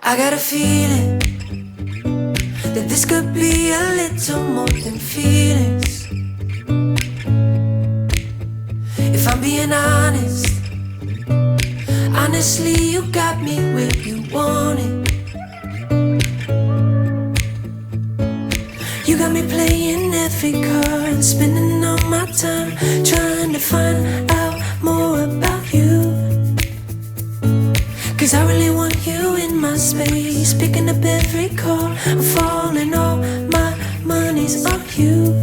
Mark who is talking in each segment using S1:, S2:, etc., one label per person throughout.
S1: I got a feeling that this could be a little more than feelings. If I'm being honest, honestly, you got me where you want it. You got me playing every card, and spending all my time trying to find out more about you. Cause I really want you in my space. Picking up every call, I'm falling. All my money's on you.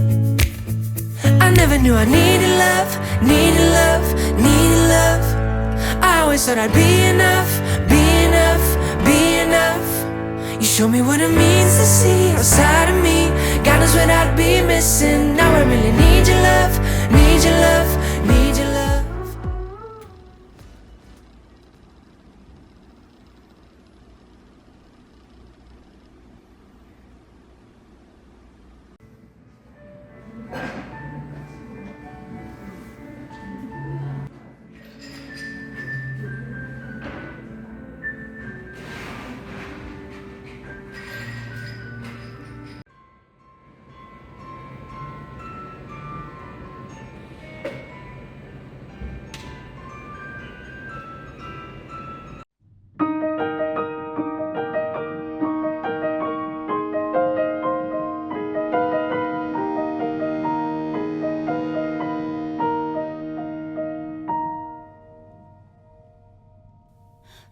S1: I never knew I needed love, needed love, needed love. I always thought I'd be enough, be enough, be enough. You show me what it means to see outside of me. God knows what I'd be missing. Now I really need your love, need your love,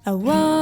S2: I want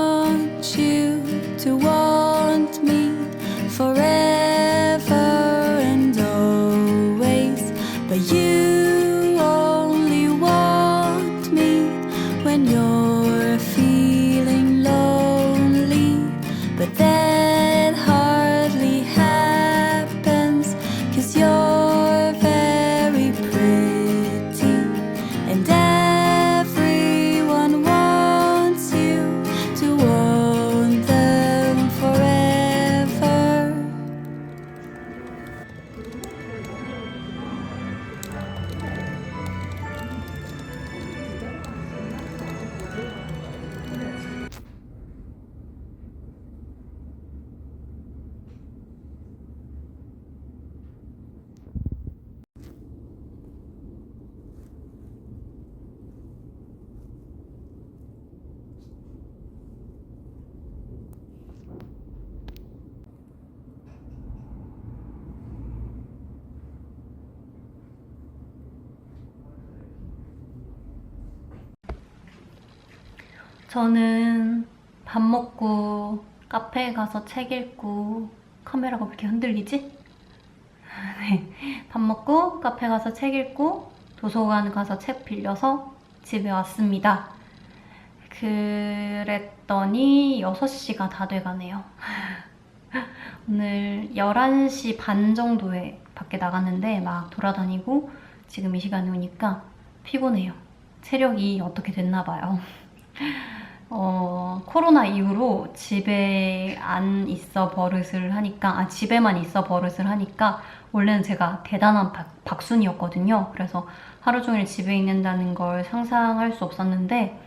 S3: 저는 밥 먹고 카페에 가서 책 읽고 카메라가 왜 이렇게 흔들리지? 네. 밥 먹고 카페 가서 책 읽고 도서관 가서 책 빌려서 집에 왔습니다. 그랬더니 6시가 다 돼가네요. 오늘 11시 반 정도에 밖에 나갔는데 막 돌아다니고 지금 이 시간에 오니까 피곤해요. 체력이 어떻게 됐나 봐요. 어, 코로나 이후로 집에 안 있어 버릇을 하니까, 아, 집에만 있어 버릇을 하니까, 원래는 제가 대단한 박, 박순이었거든요. 그래서 하루 종일 집에 있는다는 걸 상상할 수 없었는데,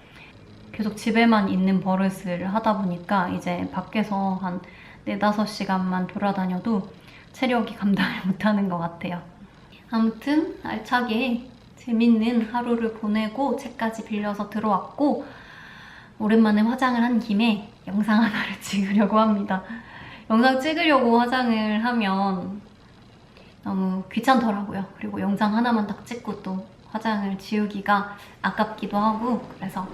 S3: 계속 집에만 있는 버릇을 하다 보니까, 이제 밖에서 한 4, 5시간만 돌아다녀도 체력이 감당을 못하는 것 같아요. 아무튼, 알차게 재밌는 하루를 보내고, 책까지 빌려서 들어왔고, 오랜만에 화장을 한 김에 영상 하나를 찍으려고 합니다. 영상 찍으려고 화장을 하면 너무 귀찮더라고요. 그리고 영상 하나만 딱 찍고 또 화장을 지우기가 아깝기도 하고 그래서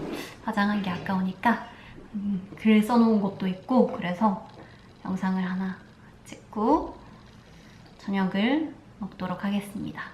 S3: 화장한 게 아까우니까 음, 글 써놓은 것도 있고 그래서 영상을 하나 찍고 저녁을 먹도록 하겠습니다.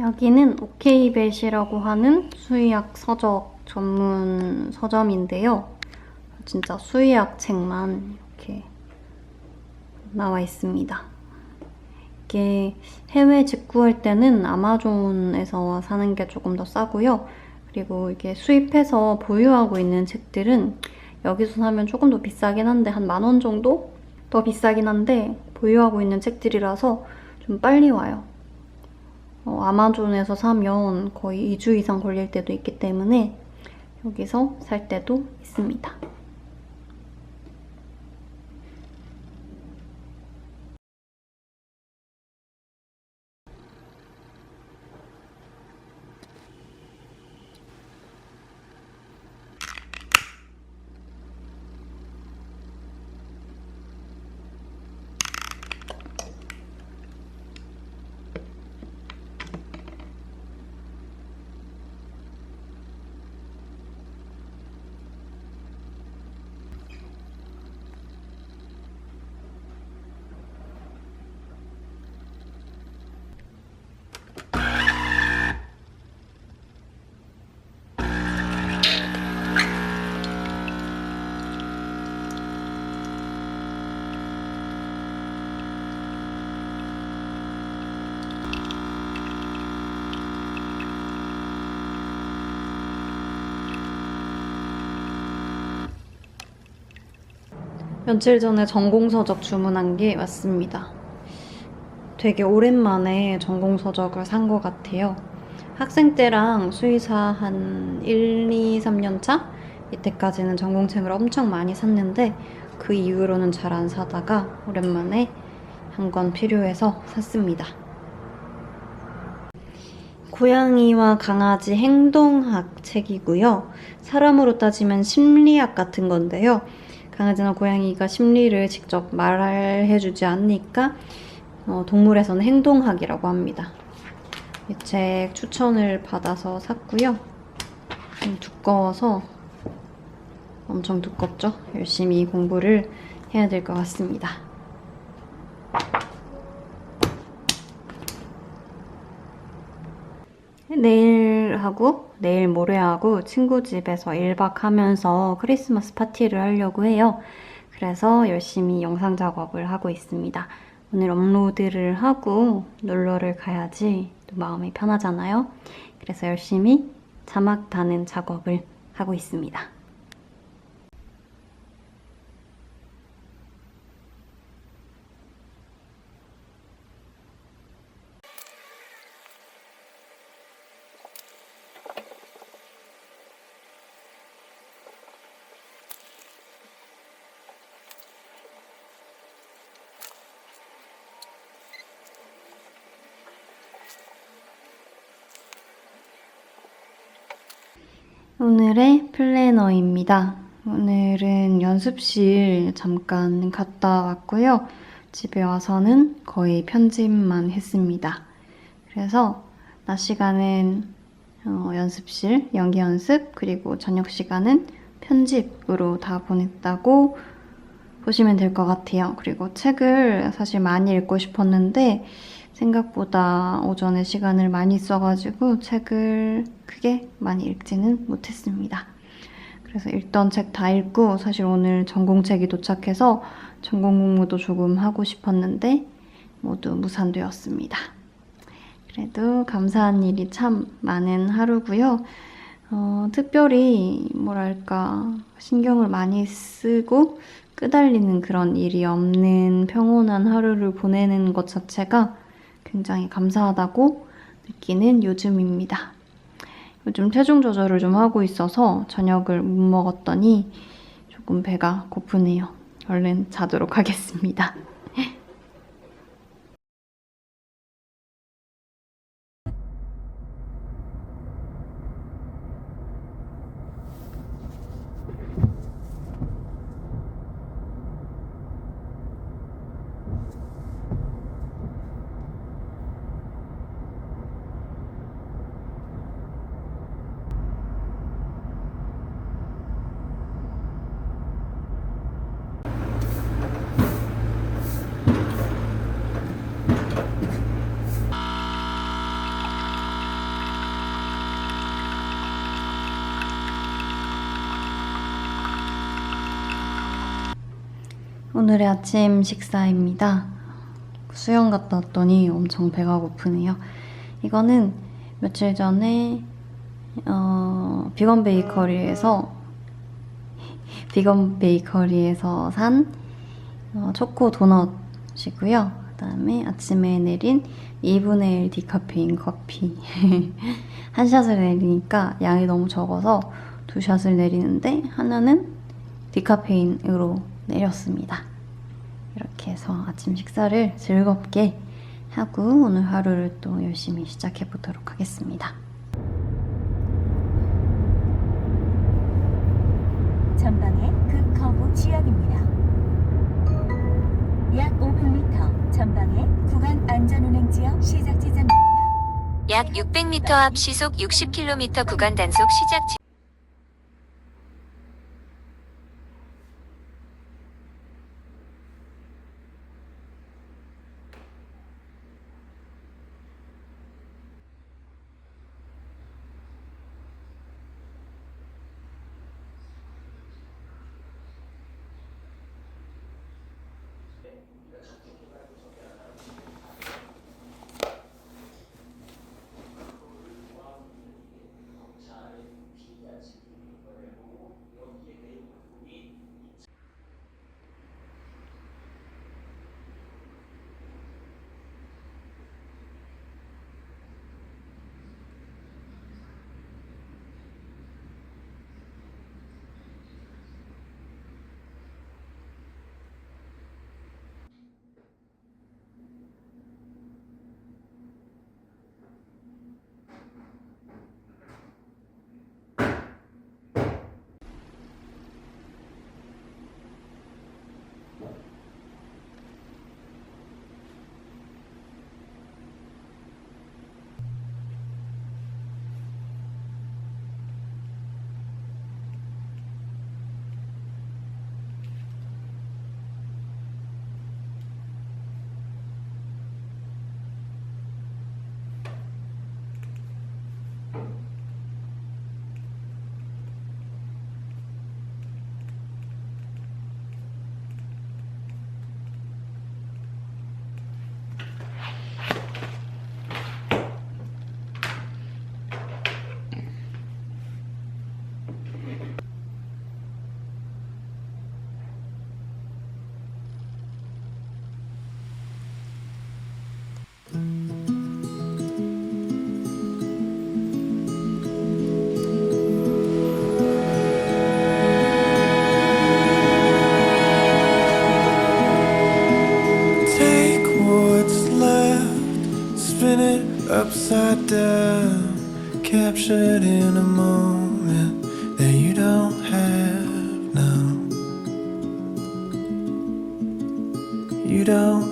S3: 여기는 오케이벳이라고 하는 수의학 서적 전문 서점인데요. 진짜 수의학 책만 이렇게 나와 있습니다. 이게 해외 직구할 때는 아마존에서 사는 게 조금 더 싸고요. 그리고 이게 수입해서 보유하고 있는 책들은 여기서 사면 조금 더 비싸긴 한데 한 만 원 정도 더 비싸긴 한데 보유하고 있는 책들이라서 좀 빨리 와요. 어, 아마존에서 사면 거의 2주 이상 걸릴 때도 있기 때문에 여기서 살 때도 있습니다. 며칠 전에 전공서적 주문한 게 왔습니다. 되게 오랜만에 전공서적을 산 것 같아요. 학생 때랑 수의사 한 1, 2, 3년 차? 이때까지는 전공책을 엄청 많이 샀는데 그 이후로는 잘 안 사다가 오랜만에 한 권 필요해서 샀습니다. 고양이와 강아지 행동학 책이고요. 사람으로 따지면 심리학 같은 건데요. 강아지나 고양이가 심리를 직접 말해주지 않으니까 어, 동물에서는 행동학이라고 합니다. 이 책 추천을 받아서 샀고요. 좀 두꺼워서 엄청 두껍죠? 열심히 공부를 해야 될 것 같습니다. 내일 하고 내일 모레하고 친구 집에서 1박 하면서 크리스마스 파티를 하려고 해요. 그래서 열심히 영상 작업을 하고 있습니다. 오늘 업로드를 하고 놀러를 가야지 또 마음이 편하잖아요. 그래서 열심히 자막 다는 작업을 하고 있습니다. 오늘의 플래너입니다. 오늘은 연습실 잠깐 갔다 왔고요. 집에 와서는 거의 편집만 했습니다. 그래서 낮 시간은 어, 연습실, 연기 연습, 그리고 저녁 시간은 편집으로 다 보냈다고 보시면 될 것 같아요. 그리고 책을 사실 많이 읽고 싶었는데 생각보다 오전에 시간을 많이 써가지고 책을 크게 많이 읽지는 못했습니다. 그래서 읽던 책 다 읽고 사실 오늘 전공책이 도착해서 전공 공부도 조금 하고 싶었는데 모두 무산되었습니다. 그래도 감사한 일이 참 많은 하루고요. 어, 특별히 뭐랄까 신경을 많이 쓰고 끄달리는 그런 일이 없는 평온한 하루를 보내는 것 자체가 굉장히 감사하다고 느끼는 요즘입니다. 요즘 체중 조절을 좀 하고 있어서 저녁을 못 먹었더니 조금 배가 고프네요. 얼른 자도록 하겠습니다. 오늘의 아침 식사입니다. 수영 갔다 왔더니 엄청 배가 고프네요. 이거는 며칠 전에 어, 어, 비건 베이커리에서 비건 베이커리에서 산 어, 초코 도넛이고요. 그다음에 아침에 내린 2분의 1 디카페인 커피. 한 샷을 내리니까 양이 너무 적어서 두 샷을 내리는데 하나는 디카페인으로 내렸습니다. 이렇게 해서 아침 식사를 즐겁게 하고 오늘 하루를 또 열심히 시작해 보도록 하겠습니다.
S4: 전방에 극커브 지역입니다. 약 500m 전방에 구간 안전운행 지역 시작 지점입니다.
S5: 약 600m 앞 시속 60km 구간 단속 시작 지
S6: upside down, captured in a moment that you don't have now. You don't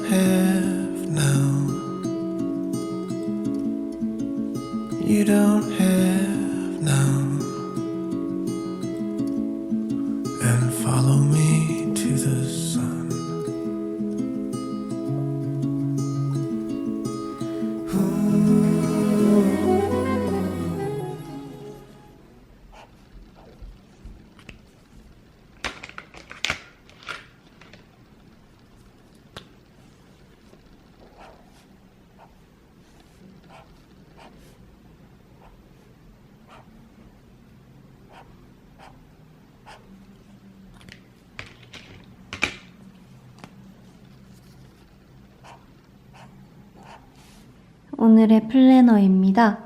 S3: 오늘의 플래너입니다.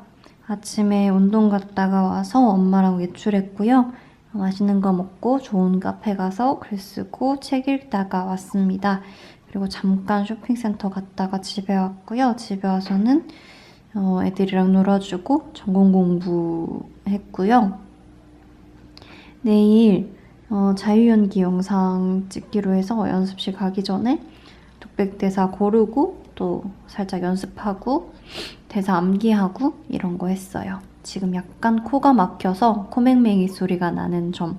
S3: 아침에 운동 갔다가 와서 엄마랑 외출했고요. 맛있는 거 먹고 좋은 카페 가서 글 쓰고 책 읽다가 왔습니다. 그리고 잠깐 쇼핑센터 갔다가 집에 왔고요. 집에 와서는 어, 애들이랑 놀아주고 전공 공부했고요. 내일 어, 자유연기 영상 찍기로 해서 연습실 가기 전에 독백대사 고르고 또 살짝 연습하고 대사 암기하고 이런 거 했어요. 지금 약간 코가 막혀서 코맹맹이 소리가 나는 점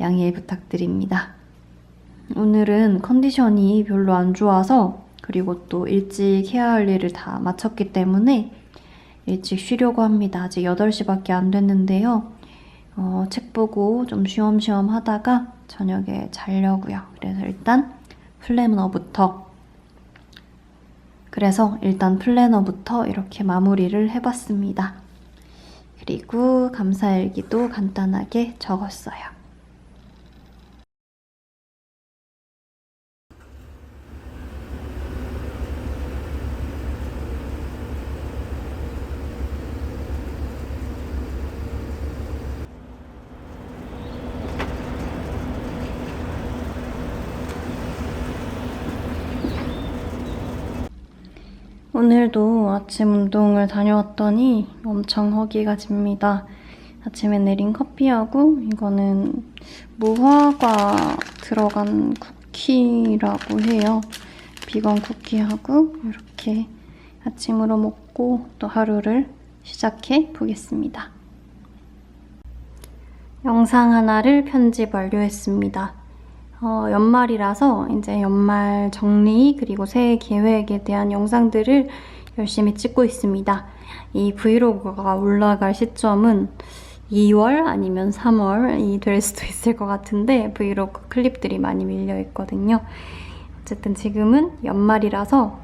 S3: 양해 부탁드립니다. 오늘은 컨디션이 별로 안 좋아서 그리고 또 일찍 해야 할 일을 다 마쳤기 때문에 일찍 쉬려고 합니다. 아직 8시밖에 안 됐는데요. 어, 책 보고 좀 쉬엄쉬엄 하다가 저녁에 자려고요. 그래서 일단 플래너부터 그래서 일단 플래너부터 이렇게 마무리를 해봤습니다. 그리고 감사일기도 간단하게 적었어요. 오늘도 아침 운동을 다녀왔더니 엄청 허기가 집니다. 아침에 내린 커피하고 이거는 무화과 들어간 쿠키라고 해요. 비건 쿠키하고 이렇게 아침으로 먹고 또 하루를 시작해 보겠습니다. 영상 하나를 편집 완료했습니다. 어, 연말이라서 이제 연말 정리 그리고 새해 계획에 대한 영상들을 열심히 찍고 있습니다. 이 브이로그가 올라갈 시점은 2월 아니면 3월이 될 수도 있을 것 같은데 브이로그 클립들이 많이 밀려 있거든요. 어쨌든 지금은 연말이라서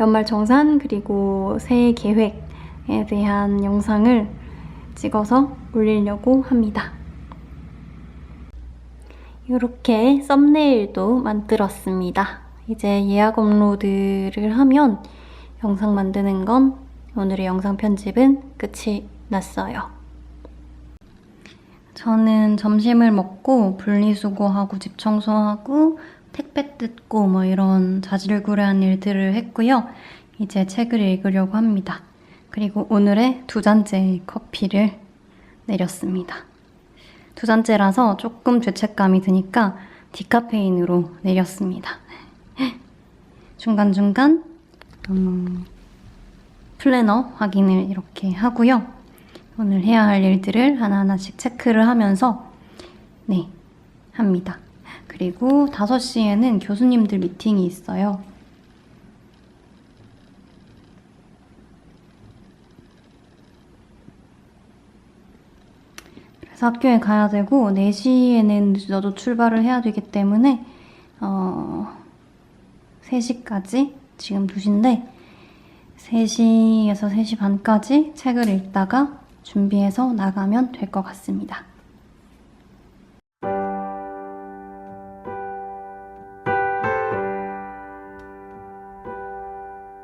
S3: 연말 정산 그리고 새해 계획에 대한 영상을 찍어서 올리려고 합니다. 이렇게 썸네일도 만들었습니다. 이제 예약 업로드를 하면 영상 만드는 건 오늘의 영상 편집은 끝이 났어요. 저는 점심을 먹고 분리수거하고 집 청소하고 택배 뜯고 뭐 이런 자질구레한 일들을 했고요. 이제 책을 읽으려고 합니다. 그리고 오늘의 두 잔째 커피를 내렸습니다. 두 잔째라서 조금 죄책감이 드니까 디카페인으로 내렸습니다. 중간중간 음, 플래너 확인을 이렇게 하고요. 오늘 해야 할 일들을 하나하나씩 체크를 하면서 네, 합니다. 그리고 5시에는 교수님들 미팅이 있어요. 그래서 학교에 가야 되고 4시에는 늦어도 출발을 해야 되기 때문에 어 3시까지 지금 2시인데 3시에서 3시 반까지 책을 읽다가 준비해서 나가면 될 것 같습니다.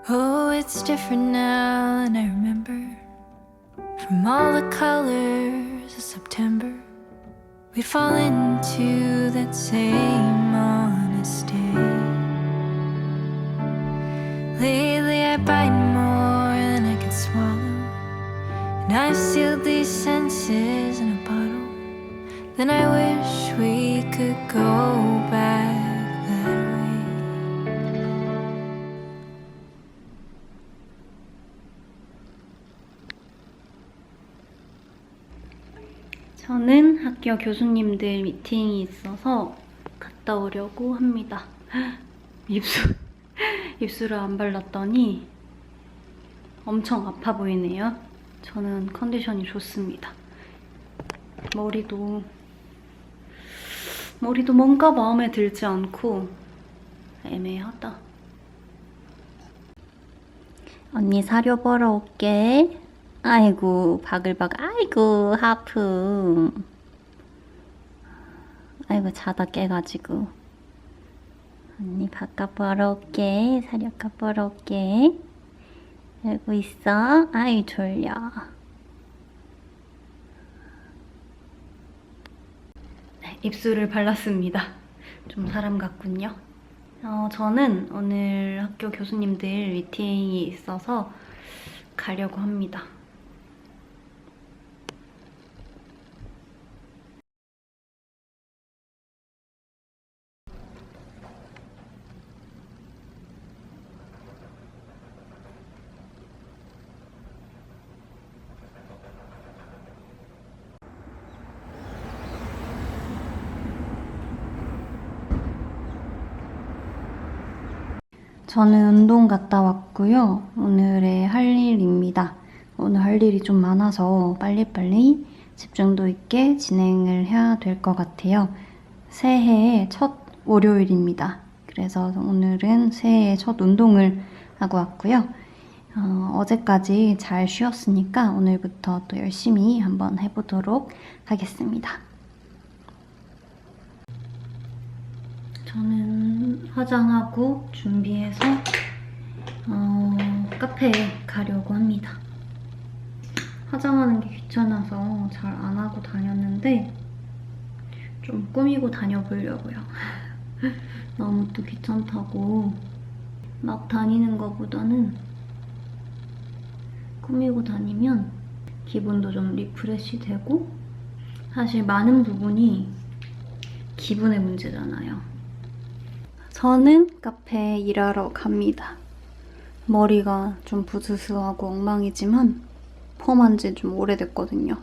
S1: Oh, different now than I remember. From all the colors of September, we'd fall into that same honest day. Lately, I bite more than I can swallow, and I've sealed these senses in a bottle. Then I wish we could go
S3: 학교 교수님들 미팅이 있어서 갔다 오려고 합니다. 입술, 입술을 안 발랐더니 엄청 아파 보이네요. 저는 컨디션이 좋습니다. 머리도, 머리도 뭔가 마음에 들지 않고 애매하다. 언니 사료 보러 올게. 아이고 바글바글 아이고 하품 아이고 자다 깨가지고. 언니 바깥 보러 올게. 사료값 보러 올게. 알고 있어? 아이 졸려. 네, 입술을 발랐습니다. 좀 사람 같군요. 어, 저는 오늘 학교 교수님들 미팅이 있어서 가려고 합니다 저는 운동 갔다 왔고요. 오늘의 할 일입니다. 오늘 할 일이 좀 많아서 빨리빨리 집중도 있게 진행을 해야 될 것 같아요. 새해의 첫 월요일입니다. 그래서 오늘은 새해의 첫 운동을 하고 왔고요. 어, 어제까지 잘 쉬었으니까 오늘부터 또 열심히 한번 해보도록 하겠습니다. 저는 화장하고 준비해서 어, 카페에 가려고 합니다. 화장하는 게 귀찮아서 잘 안 하고 다녔는데 좀 꾸미고 다녀보려고요. 너무 또 귀찮다고 막 다니는 것보다는 꾸미고 다니면 기분도 좀 리프레시 되고 사실 많은 부분이 기분의 문제잖아요. 저는 카페에 일하러 갑니다. 머리가 좀 부스스하고 엉망이지만 펌한 지 좀 오래됐거든요.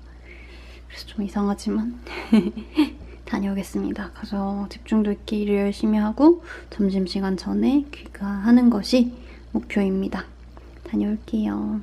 S3: 그래서 좀 이상하지만 다녀오겠습니다. 가서 집중도 있게 일을 열심히 하고 점심시간 전에 귀가하는 것이 목표입니다. 다녀올게요.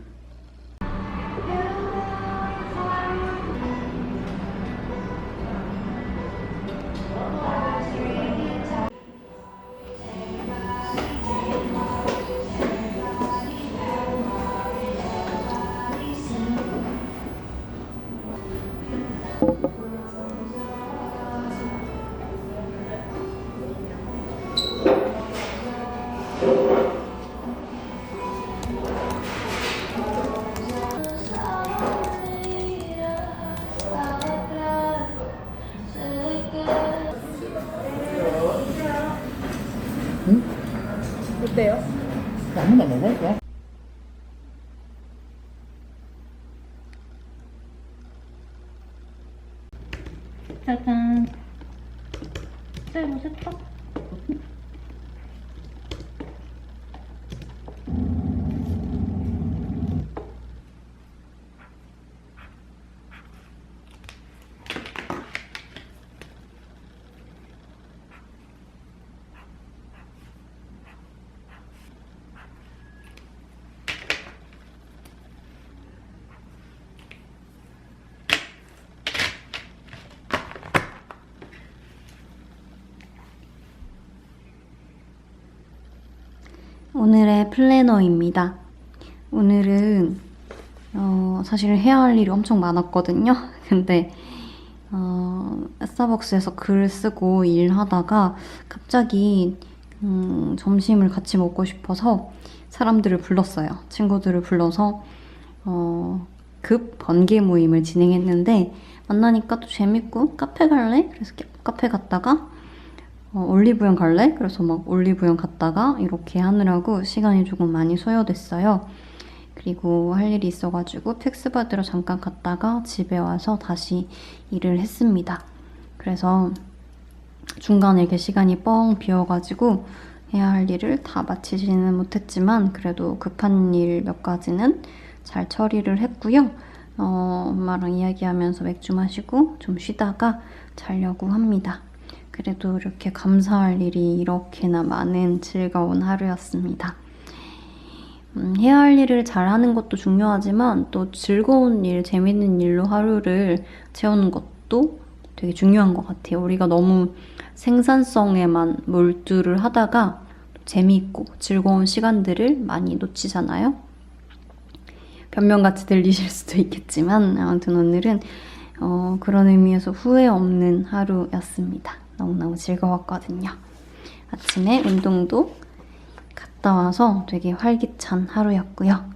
S3: 오늘의 플래너입니다. 오늘은 어, 사실 해야 할 일이 엄청 많았거든요. 근데 어, 스타벅스에서 글 쓰고 일하다가 갑자기 음, 점심을 같이 먹고 싶어서 사람들을 불렀어요. 친구들을 불러서 어, 급 번개 모임을 진행했는데 만나니까 또 재밌고 카페 갈래? 그래서 카페 갔다가 어, 올리브영 갈래? 그래서 막 올리브영 갔다가 이렇게 하느라고 시간이 조금 많이 소요됐어요. 그리고 할 일이 있어가지고 팩스 받으러 잠깐 갔다가 집에 와서 다시 일을 했습니다. 그래서 중간에 이렇게 시간이 뻥 비어가지고 해야 할 일을 다 마치지는 못했지만 그래도 급한 일 몇 가지는 잘 처리를 했고요. 어, 엄마랑 이야기하면서 맥주 마시고 좀 쉬다가 자려고 합니다. 그래도 이렇게 감사할 일이 이렇게나 많은 즐거운 하루였습니다. 음, 해야 할 일을 잘하는 것도 중요하지만 또 즐거운 일, 재밌는 일로 하루를 채우는 것도 되게 중요한 것 같아요. 우리가 너무 생산성에만 몰두를 하다가 재미있고 즐거운 시간들을 많이 놓치잖아요. 변명같이 들리실 수도 있겠지만 아무튼 오늘은 어, 그런 의미에서 후회 없는 하루였습니다. 너무너무 즐거웠거든요. 아침에 운동도 갔다 와서 되게 활기찬 하루였고요.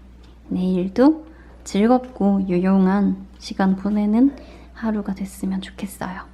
S3: 내일도 즐겁고 유용한 시간 보내는 하루가 됐으면 좋겠어요.